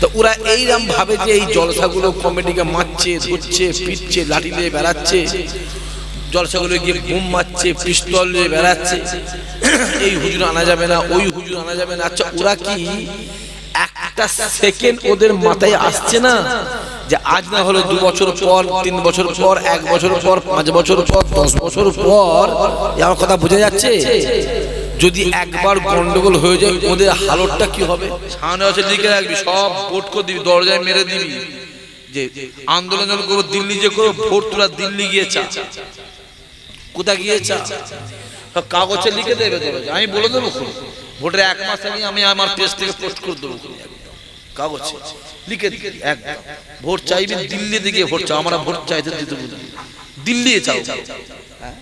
তো ওরা এইরকম ভাবে যে এই জলসাগুলো কমেডিকে মারছে, ধরছে, পিটছে, লাঠি দিয়ে বেড়াচ্ছে, জলসাগুলো গিয়ে বোম মারছে, পিস্তল দিয়ে বেড়াচ্ছে, এই হুজুর আনা যাবে না, ওই হুজুর আনা যাবে না। আচ্ছা ওরা কি একটা সেকেন্ড ওদের মাথায় আসছে না যে আজ না হলো দু বছর পর, তিন বছর পর, এক বছর পর, পাঁচ বছর পর, দশ বছর পর আমার কথা বোঝা যাচ্ছে? যদি একবার গন্ডগোল হয়ে যায় ওদের হালতটা কি হবে? সামনে আছে লিখে রাখবি সব ভোট করে দিবি দরজায় মেরে দিবি। যে আন্দোলন করব দিল্লি যে করব ভোট তোরা দিল্লি গিয়ে চা কোথা গিয়ে চা কাগজে লিখে দেবে দরজা আমি বলে দেবো। ভোটের এক মাস আগে আমি আমার পেজ থেকে পোস্ট করে দেবো। কাগজে লিখে এক ভোট চাইবি দিল্লি দিকে ভোট চাও আমরা ভোট চাইতে দিতে দিল্লি চাও হ্যাঁ?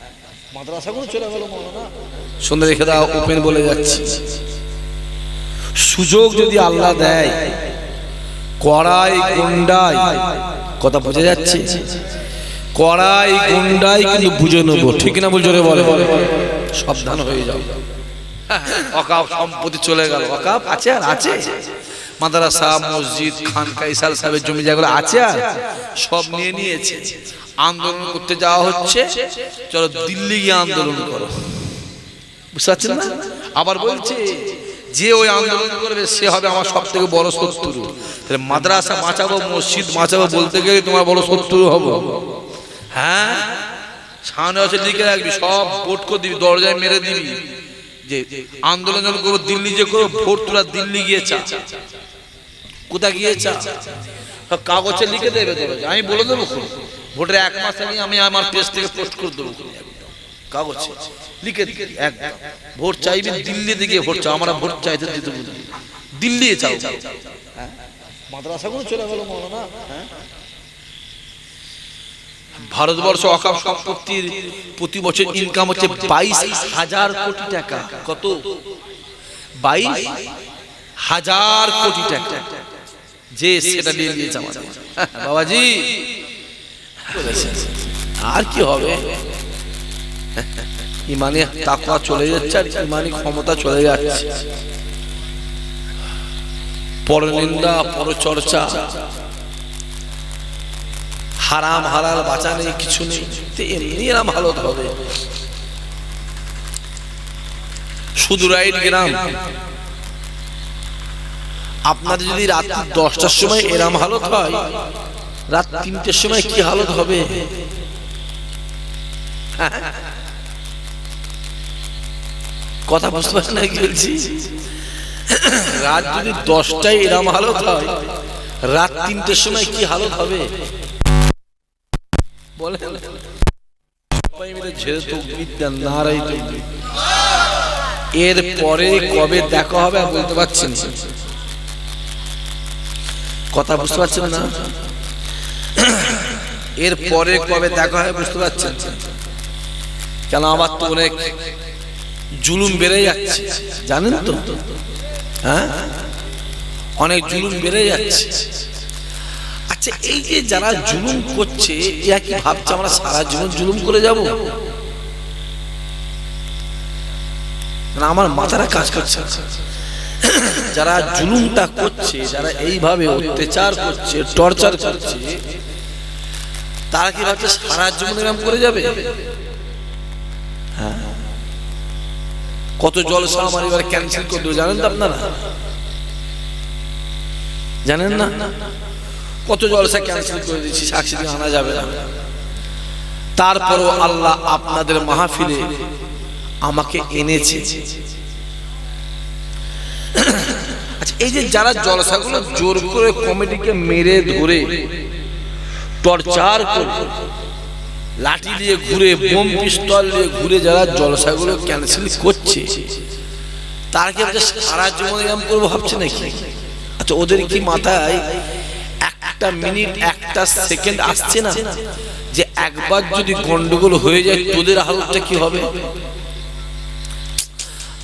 মাদ্রাসাগুলো চলে গেল মৌলানা সন্ধ্যা রেখে দাও ওপেন বলে যাচ্ছি। সুযোগ যদি আল্লাহ দেয়, কড়াই গুন্ডাই কথা বোঝা যাচ্ছে? কড়াই গুন্ডাই কিন্তু বুঝে নেব, ঠিক না বল জোরে বলে? সাবধান হয়ে যাও। অকাপ সম্পত্তি চলে গেল। অকাপ আছে আর আছে। মাদ্রাসা, মসজিদ, খান কাইসাল সাহেবের জমি জায়গাগুলো আছে আর, সব নিয়ে নিয়েছে। আন্দোলন করতে যাওয়া হচ্ছে। চলো দিল্লি গিয়ে আন্দোলন করো। বুঝতে পারছেন না? আবার বলছে যে ওই আন্দোলন করবে সে হবে আমার সব থেকে বড় শত্রু। তাহলে মাদ্রাসা বাঁচাবো মসজিদ বাঁচাবো বলতে গেলে তোমার বড় শত্রু হব। হ্যাঁ? সামনে আছে লিখে রাখবি সব ভোট করে দিবি দরজায় মেরে দিবি। যে আন্দোলন যখন করব দিল্লি যে করব ভোট তোরা দিল্লি গিয়ে চা কোথা গিয়ে চা কাগজে লিখে দেবে আমি বলে দেবো। ভোটের এক মাস আগে আমি আমার পেজ থেকে পোস্ট করে দেবো। কাগজে। লিখে এক ভোট চাইবি দিল্লি দিকে ভোট চাও আমরা ভোট চাইতে দিতে দিল্লি চাও হ্যাঁ? মাদ্রাসাগুলো চলে গেল মৌলানা। হ্যাঁ? ভারতবর্ষ অকাপ সম্পত্তির প্রতি বছর ইনকাম হচ্ছে বাইশ হাজার কোটি টাকা। কত? বাইশ হাজার কোটি টাকা। যে সেটা নিয়ে নিয়েছে আমাদের বাবাজি। আর কি হবে? ইমানি তাকওয়া চলে যাচ্ছে আর ইমানি ক্ষমতা চলে যাচ্ছে। পরনিন্দা, পরচর্চা। হারাম, হালাল, বাঁচা নেই, কিছু নেই এমনি এরম হালত হবে শুধু রাইট গ্রাম। আপনার যদি রাত দশটার সময় এরাম হালত হয়, রাত তিনটের সময় কি হালত হবে? কথা বুঝতে পারছেন না বলছি? রাত যদি দশটায় এরাম হালত হয়, রাত তিনটের সময় কি হালত হবে? বলেন। এর পরে কবে দেখা হবে বলতে পারছেন কথা বুঝতে পারছেন না? এর পরে কবে দেখা হয় বুঝতে পারছেন কেন আমার তো অনেক জুলুম বেড়ে যাচ্ছে। জানেন তো? হ্যাঁ? অনেক জুলুম বেড়ে যাচ্ছে। আচ্ছা এই যে যারা জুলুম করছে কি ভাবছে আমরা সারা জীবন জুলুম করে যাব? আমার মাথাটা কাজ করছে যারা জুলুমটা করছে, যারা এইভাবে অত্যাচার করছে, টর্চার করছে, তারা কি ভাবছে সারা জীবন এরকম করে যাবে? হ্যাঁ। কত জলসা আমার এবার ক্যান্সেল করে দেবো জানেন তো আপনারা? জানেন না? কত জলসা ক্যান্সেল করে দিচ্ছি সাক্ষী আনা যাবে না। তারপরও আল্লাহ আপনাদের মাহফিলে আমাকে এনেছে। আচ্ছা এই যে যারা জলসাগুলো জোর করে কমিটিকে মেরে ধরে, টর্চার করে লাঠি দিয়ে ঘুরে, বোম পিস্তল দিয়ে ঘুরে যারা জলসাগুলো ক্যান্সেল করছে, তার কি ভাবছে সারা জীবন এরকম করব ভাবছে নাকি? আচ্ছা ওদের কি মাথায় একটা মিনিট, একটা সেকেন্ড আসছে না যে একবার যদি গন্ডগোল হয়ে যায়, তোদের হালতটা কি হবে?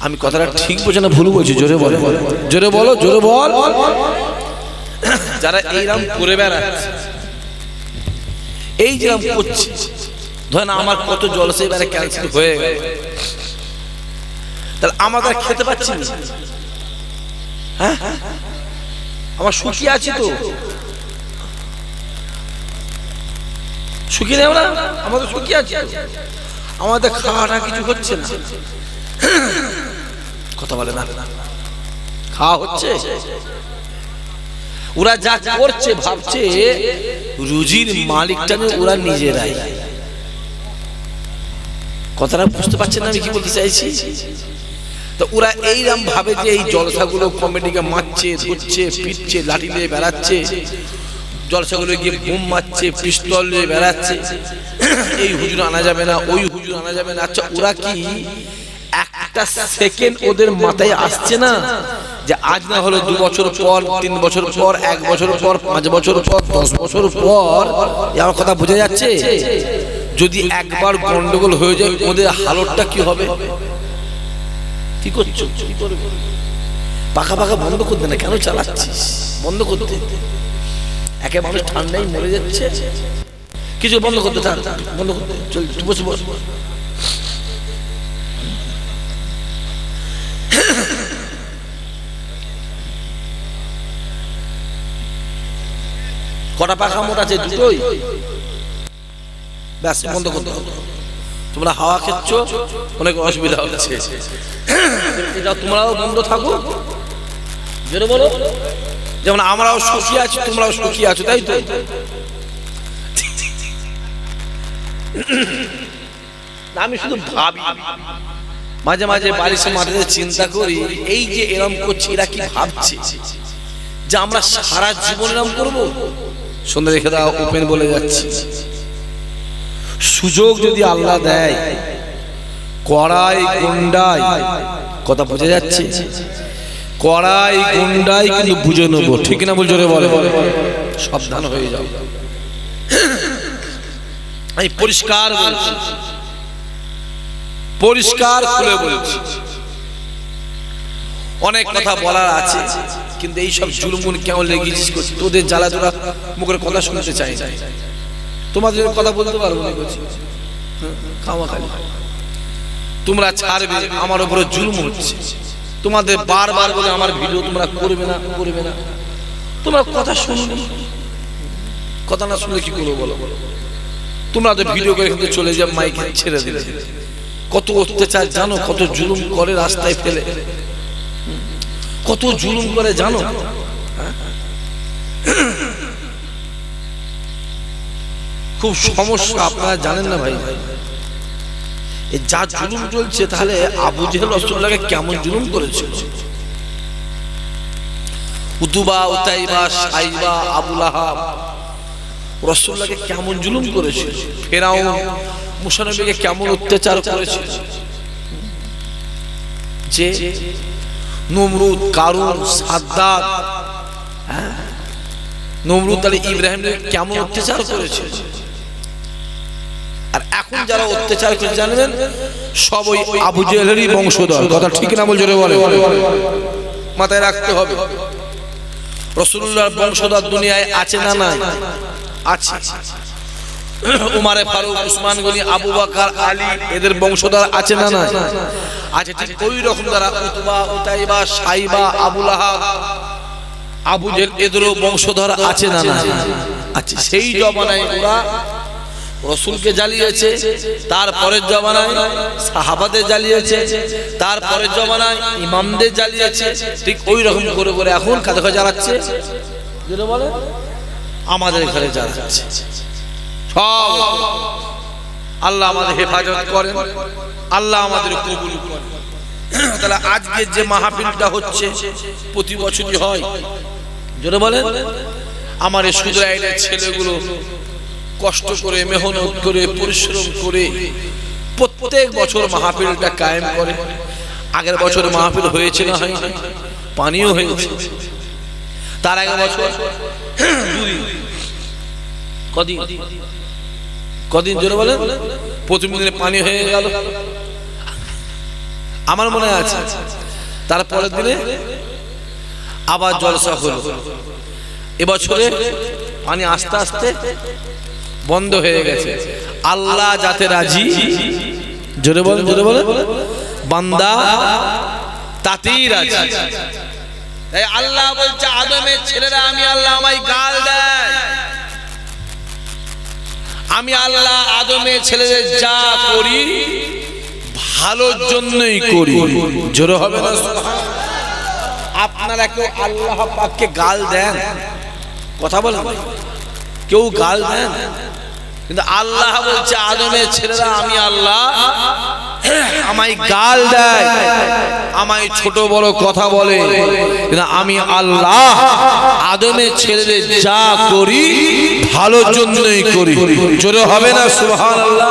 আমি কথাটা ঠিক বলছি না, ভুল বলছি? জোরে বলো। জোরে বলো, জোরে বল। যারা এইরকম করে বেড়াচ্ছে, এই যেরকম করছে ধরেন আমার কত জলসে এবারে ক্যান্সেল হয়ে গেল। তাহলে আমাদের খেতে পাচ্ছি না। হ্যাঁ? আমার সুখী আছি তো। সুখী নেই আমরা? আমাদের সুখী আছি আমাদের খাওয়াটা কিছু হচ্ছে না। কথা বলে না। খাওয়া হচ্ছে। ওরা যা করছে, ভাবছে, রুজির মালিকটা ওরা নিজেরাই। কথাটা বুঝতে পারছেন না আমি কি বলতে চাইছি? তো ওরা এইরকম ভাবে যে এই জলসাগুলো কমেডিকে মারছে, ধরছে, পিটছে, লাঠি নিয়ে বেড়াচ্ছে, জলসাগুলো গিয়ে বোম মারছে, পিস্তল নিয়ে বেড়াচ্ছে, এই হুজুর আনা যাবে না, ওই হুজুর আনা যাবে না। আচ্ছা ওরা কি একটা সেকেন্ড ওদের মাথায় আসছে না যে আজ না হলো দু বছর পর, তিন বছর পর, এক বছর পর, পাঁচ বছর পর, দশ বছর পর আমার কথা বোঝা যাচ্ছে? যদি একবার গন্ডগোল হয়ে যায়, ওদের হালতটা কি হবে? কি করছ? পাকা পাকা বন্ধ করতে না, কেন চালাচ্ছিস? বন্ধ করতে একে মানুষ ঠান্ডায় মরে যাচ্ছে। কিছু বন্ধ করতে থাক, বন্ধ করতে চল বসে বস। কটা পাখা মোট আছে? দুটোই? ব্যাস বন্ধ করতে হবে। তোমরা হাওয়া খেচ্ছ অনেক অসুবিধা হচ্ছে এটা তোমরাও বন্ধ থাকো। যেটা বলো। যেমন আমরাও সুখী আছি তোমরাও সুখী আছো তাই তো? আমি শুধু ভাবি। মাঝে মাঝে বাড়িতে মাঠে চিন্তা করি এই যে এরম করছে এরা কি ভাবছে? যে আমরা সারা জীবন এরম করব? সন্ধ্যা রেখে দাও ওপেন বলে যাচ্ছি। সুযোগ যদি আল্লাহ দেয় কড়াই গুন্ডাই কথা বোঝা যাচ্ছে? কড়াই গুন্ডাই কিন্তু বুঝে নেব। ঠিক না বল। জোরে বলে। সাবধান হয়ে যাও। আমি পরিষ্কার বলছি। পরিষ্কার খুলে বলছি। অনেক কথা বলার আছে। কিন্তু এই সব জুলুমুন কেমন লেগেছিস তোদের জ্বালা তোরা মুখের কথা শুনতে চাই না। তোমাদের কথা বলতে পারব না বলছি। খাওয়া খালি। তোমরা ছাড়বে, আমার উপরে জুলুম হচ্ছে। তোমাদের বারবার বলে আমার ভিডিও তোমরা করবে না করবে না। তোমরা কথা শুনবে কথা না শুনলে কি করব বলো? বলো তোমরা তো ভিডিও করে কিন্তু চলে যাও মাইকে ছেড়ে দিলে কত অত্যাচার জানো, কত জুলুম করে রাস্তায় ফেলে। কত জুলুম করে জানো? খুব সমস্যা আপনারা জানেন না ভাই। যা জুলুম চলছে তাহলে আবু জেহেল রসুল্লাহকে কেমন জুলুম করেছিল উতুবা উতাইবা সাইবা আবুল আহাব রসুল্লাহকে কেমন জুলুম করেছিল ফেরাউন মুসানবীকে কেমন অত্যাচার করেছিল যে নমরুদ কারুন সাদ্দাত হ্যাঁ? নমরুদ তাহলে ইব্রাহিম কেমন অত্যাচার করেছে? এখন যারা অত্যাচার করে জানবেন সব ওই আবু জেহেলেরই বংশধর। কথা ঠিক না বল জোরে বলে মাথায় রাখতে হবে। রসুল্লাহর বংশধর দুনিয়ায় আছে না নাই? আছে। উমারে ফারুক উসমান গনি আবু বকর আলী এদের বংশধর আছে না নাই? আছে ঠিক ওই রকম যারা উতবা উতাইবা সাইবা আবুল আবু জেল এদেরও বংশধর আছে না নাই? আছে সেই জমানায় ওরা রসুলকে জ্বালিয়েছে, তারপরের জমানায় সাহাবাদের জ্বালিয়েছে, তারপরের জমানায় ইমামদের জ্বালিয়েছে, ঠিক ওই রকম করে করে এখন কাদের ঘরে জ্বালাচ্ছে বলে? আমাদের ঘরে জ্বালাচ্ছে। সব আল্লাহ আমাদের হেফাজত করেন, আল্লাহ আমাদের কবুল করেন। তাহলে আজকে যে মাহফিলটা হচ্ছে, প্রতি বছরই হয়। জোরে বলেন আমার সুদরাইনের ছেলেগুলো কষ্ট করে, মেহনত করে, পরিশ্রম করে প্রত্যেক বছর মাহফিলটা কায়েম করে। আগের বছর মাহফিল হয়েছে না হয় পানিও হয়েছে। তার আগের বছর কদিন? কদিন জোরে বলেন? প্রথম দিনে পানি হয়ে গেল। আমার মনে আছে, তারপরের দিনে আবার জলসা হলো। এবছরে পানি আস্তে আস্তে বন্ধ হয়ে গেছে। আল্লাহ যাতে রাজি, জোরে বলেন জোরে বলেন বান্দা, তাতেই রাজি। তাই আল্লাহ বলছে, আদমের ছেলেরা, আমি আল্লাহ আমায় গাল দেয়। আমি আল্লাহ আদমের ছেলেদের যা করি, ভালোর জন্যই করি। জোরে হবে না? আপনারা কেউ আল্লাহ পাককে গাল দেন? কথা বলেন। কেউ গাল দেন? কিন্তু আল্লাহ বলছে আদমের ছেলেরা, আমি আল্লাহ। আমায় গাল দেয়, আমায় ছোট বড় কথা বলে। আমি আল্লাহ আদমের ছেলেদের যা করি ভালোর জন্যই করি। জোরে হবে না সুবহান আল্লাহ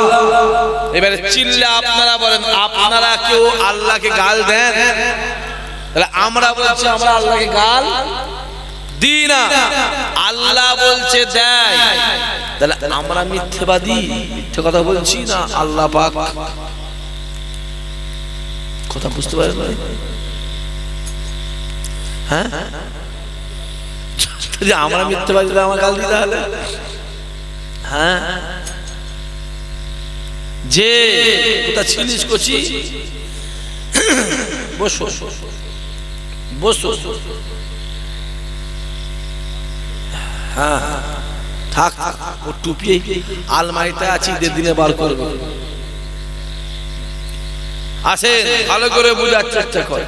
এবারে চিল্লা আপনারা বলেন, আপনারা কেউ আল্লাহকে গাল দেন? তাহলে আমরা বলছি, আমরা আল্লাহকে গাল না আল্লাহ বলছে, দেয়। তাহলে আমরা মিথ্যেবাদী, মিথ্যে কথা বলছি না, আল্লাহ পাক। কথা বুঝতে পারেন হ্যাঁ? আমরা মিথ্যেবাদী আমার গাল দিতে তাহলে। হ্যাঁ? যে কোথা ছিলিস কচি? বসো। বসো। হ্যাঁ থাক থাক, ও টুপি আলমারিতে আছি দিনে বার করব। আসেন ভালো করে বোঝার চেষ্টা কর।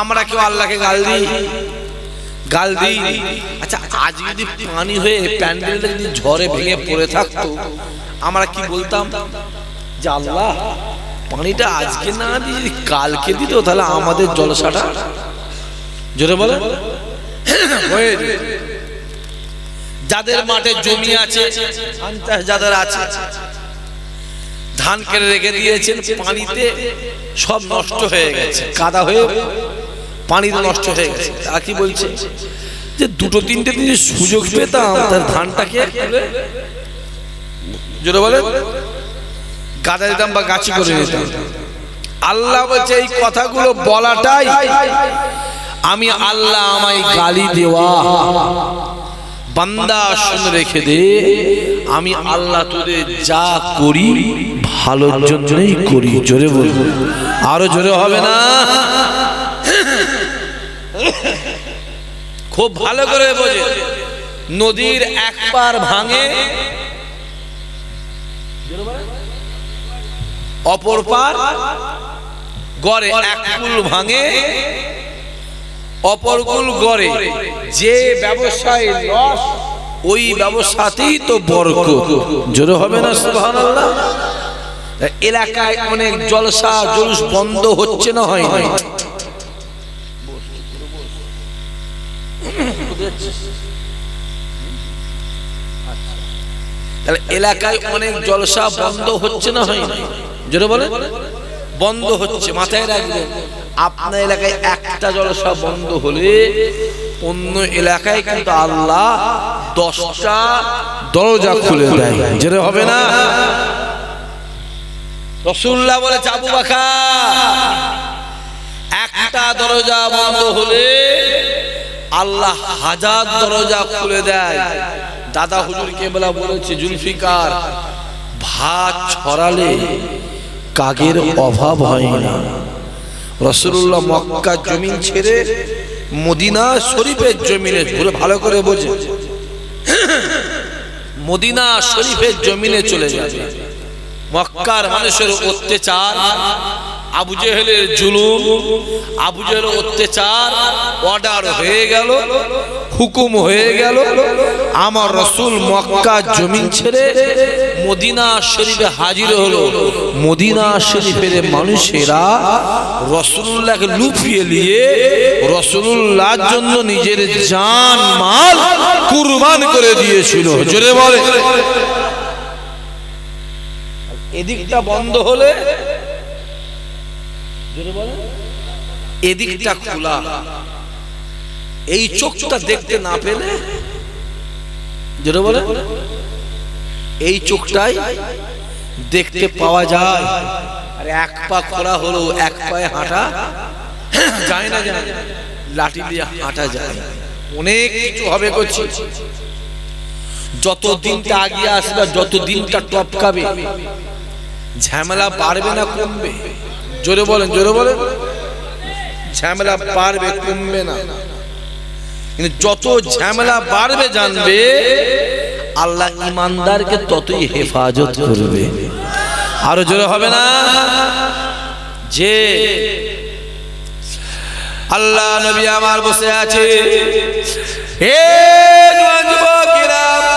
আমরা কেউ আল্লাহকে গাল দিই? গাল দিই? আচ্ছা আজ যদি পানি হয়ে প্যান্ডেলটা যদি ঝড়ে ভেঙে পড়ে থাকতো আমরা কি বলতাম? যে আল্লাহ পানিটা আজকে না দিয়ে কালকে দিত তাহলে আমাদের জলসাটা? জোরে বলে। হয়ে। যাদের মাঠে জমি আছে যাদের আছে। ধান কেটে রেখে দিয়েছেন পানিতে সব নষ্ট হয়ে গেছে। কাদা হয়ে পানিতে নষ্ট হয়ে গেছে। তা কি বলছে? যে দুটো তিনটে দিন সুযোগ পেতাম তার ধানটাকে জোরে বলে গাদা দিতাম বা গাছি করে নিতাম আল্লাহ বলছে এই কথাগুলো বলাটাই আমি আল্লাহ আমায় গালি দেওয়া। বান্দা শুনে রেখে দে। আমি আল্লাহ তোদের যা করি ভালোর জন্যই করি। জোরে বলব আরও জোরে হবে না? খুব ভালো করে বোঝে। নদীর এক পার ভাঙে। অপর পার গড়ে এক কুল ভাঙে। অপরকুল গড়ে যে ব্যবসায় লস ওই ব্যবসাতেই তো বরকত। জোরে হবে না, সুবহানাল্লাহ? এলাকায় অনেক জলসা জলুস বন্ধ হচ্ছে না হয় না এলাকায় অনেক জলসা বন্ধ হচ্ছে না হয় না জোরে বলে বন্ধ হচ্ছে, মাথায় রাখবেন। আপনার এলাকায় একটা জলসা বন্ধ হলে অন্য এলাকায় কিন্তু আল্লাহ দশটা দরজা খুলে দেয়। যেটা হবে না? রসুল্লাহ বলে চাবু বাখা একটা দরজা বন্ধ হলে আল্লাহ হাজার দরজা খুলে দেয়। দাদা হুজুর কেবলা বলেছে, জুলফিকার, ভাত ছড়ালে কাগের অভাব হয় না রসুল্লাহ মক্কা জমিন ছেড়ে মদিনা শরীফের জমিনে ভালো করে বোঝে। মদিনা শরীফের জমিনে চলে যাবে। মক্কার মানুষের অত্যাচার, আবু জেহেলের জুলুম, আবু জেহেলের অত্যাচার অর্ডার হয়ে গেল, হুকুম হয়ে গেল। আমার রসুল মক্কা জমিন ছেড়ে মদিনা শরীফে হাজির হলো। মদিনা শরীফের মানুষেরা রসুল্লাহকে লুফিয়ে নিয়ে রসুল্লাহর জন্য নিজের জান মাল কুরবান করে দিয়েছিল। জোরে বলে। এদিকটা বন্ধ হলে এদিকটা খোলা। এই চোখটা দেখতে না পেলে জোরে বলে। এই চোখটাই দেখতে পাওয়া যায়। আর এক পা খোলা হলো, এক পায়ে হাঁটা, যায় না যায়। লাঠি দিয়ে হাঁটা যায়। অনেক কিছু হবে করছি যত দিনটা আগিয়ে আসবে, যত দিনটা টপকাবে, ঝামেলা বাড়বে না কমবে। জোরে বলেন জোরে বলেন। ঝামেলা বাড়বে, কমবে না। কিন্তু যত ঝামেলা বাড়বে, জানবে আল্লাহ ইমানদারকে ততই হেফাজত করবে। আরও জোরে হবে না? যে আল্লাহ নবী আমার বসে আছে। হে যুবকেরা!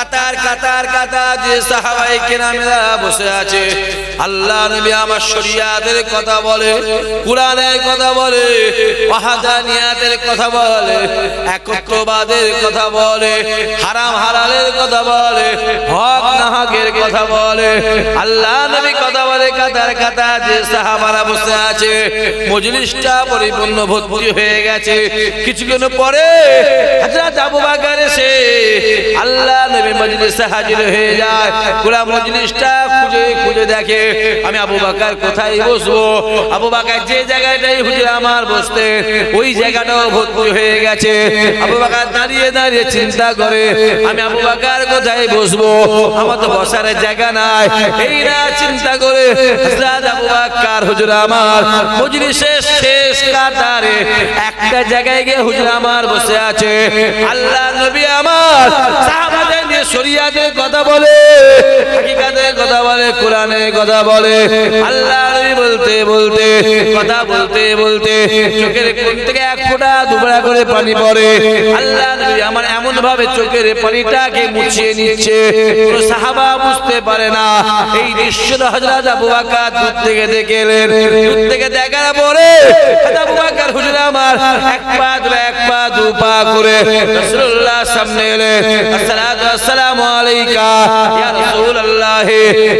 কাতার কাতার কাতার যে সাহাবাই কেরামেরা বসে আছে। আল্লাহ নবী আমার শরিয়াতের কথা বলে, কোরআনের কথা বলে ওয়াহাদানিয়াতের কথা বলে, একত্রবাদের কথা বলে, হারাম হালালের কথা বলে, হক নাহকের কথা বলে। আল্লাহ নবী কথা বলে, কাতার কাতার যে সাহাবারা বসে আছে, মজলিসটা পরিপূর্ণ ভর্তি হয়ে গেছে। কিছুক্ষণ পরে হযরত আবু বকর এসে আল্লাহ নবী মজলিসে হাজির হয়ে যায়। পুরা মজলিসটা খুঁজে খুঁজে দেখে, আমি আবু বকর কোথায় বসবো? আবু বকর যে জায়গাটাই হুজুর আমার বসতে, ওই জায়গাটাও ভর্তি হয়ে গেছে। আবু বকর দাঁড়িয়ে দাঁড়িয়ে চিন্তা করে, আমি আবু বকর কোথায় বসবো? আমার তো বসার জায়গা নাই। এই না চিন্তা করে, হযরত আবু বকর, হুজুর আমার, মজলিসের শেষ কাতারে একটা জায়গায় গিয়ে হুজুর আমার বসে আছে। আল্লাহ নবী আমার নিয়ে শরিয়াতের কথা বলে, হাকিকাতের কথা বলে, কোরআনের কথা বলে। আল্লাহ বলতে বলতে, কথা বলতে বলতে চোখের কোণ থেকে এক ফোঁটা দুবড়া করে পানি পড়ে। আল্লাহ আমার এমন ভাবে চোখের পানিটাকে মুছিয়ে নিচ্ছে। সাহাবা বুঝতে পারে না। এই দৃশ্যটা হযরত আবু বকর দূর থেকে দেখে এলেন। দূর থেকে দেখার পরে আবু বকর আমার এক পা এক পা দু পা করে রাসূলুল্লাহ সামনে এলেন। আসসালাতু আসসালামু আলাইকা, ইয়া রাসূলুল্লাহ,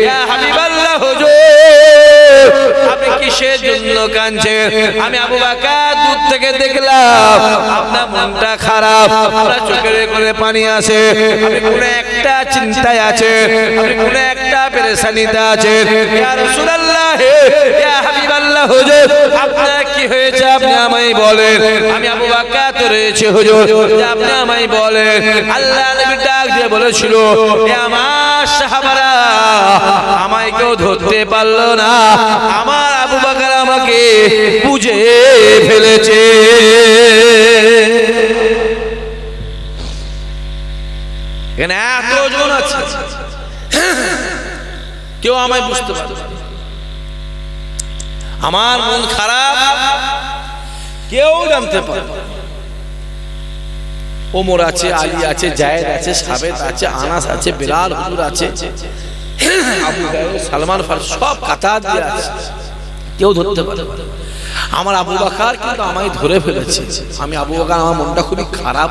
ইয়া হাবিবাল্লাহ হুজুর। আপনি কিসের জন্য কাঁদছেন? আমি আবু বকর দূর থেকে দেখলাম, আপনার মনটা খারাপ, আপনার চোখের করে পানি আছে, আপনি কোন একটা চিন্তায় আছে আপনি কোন একটা পেরেশানিতে আছেন। ইয়া রাসূলুল্লাহ, ইয়া হাবিবাল্লাহ হুজুর, আপনার কি হয়েছে? আপনি আমায় বলেন। আমি আবু বকর রয়েছে, হুজুর আপনি আমায় বলেন। আল্লাহ নবী ডাক দিয়ে বলেছিল, এ আমার সাহাবারা, আমায় কেউ ধরতে পারল না। আমার আবু বকর আমাকে বুঝে ফেলেছে। এখানে এতজন আছে। কেউ আমায় বুঝতে পারে না। আমার মন খারাপ, কেউ জানতে পারে। ওমর আছে, আলী আছে, জায়েদ আছে, সাবেদ আছে, আনাস আছে, বিলাল, হুজুর আছে, আবু সালমান ফার সব কাতার দিয়ে আছে। কেউ ধরতে পারে। আমার আবু বাকার কিন্তু আমায় ধরে ফেলেছে। আমি আবু বাকার, আমার মনটা খুবই খারাপ।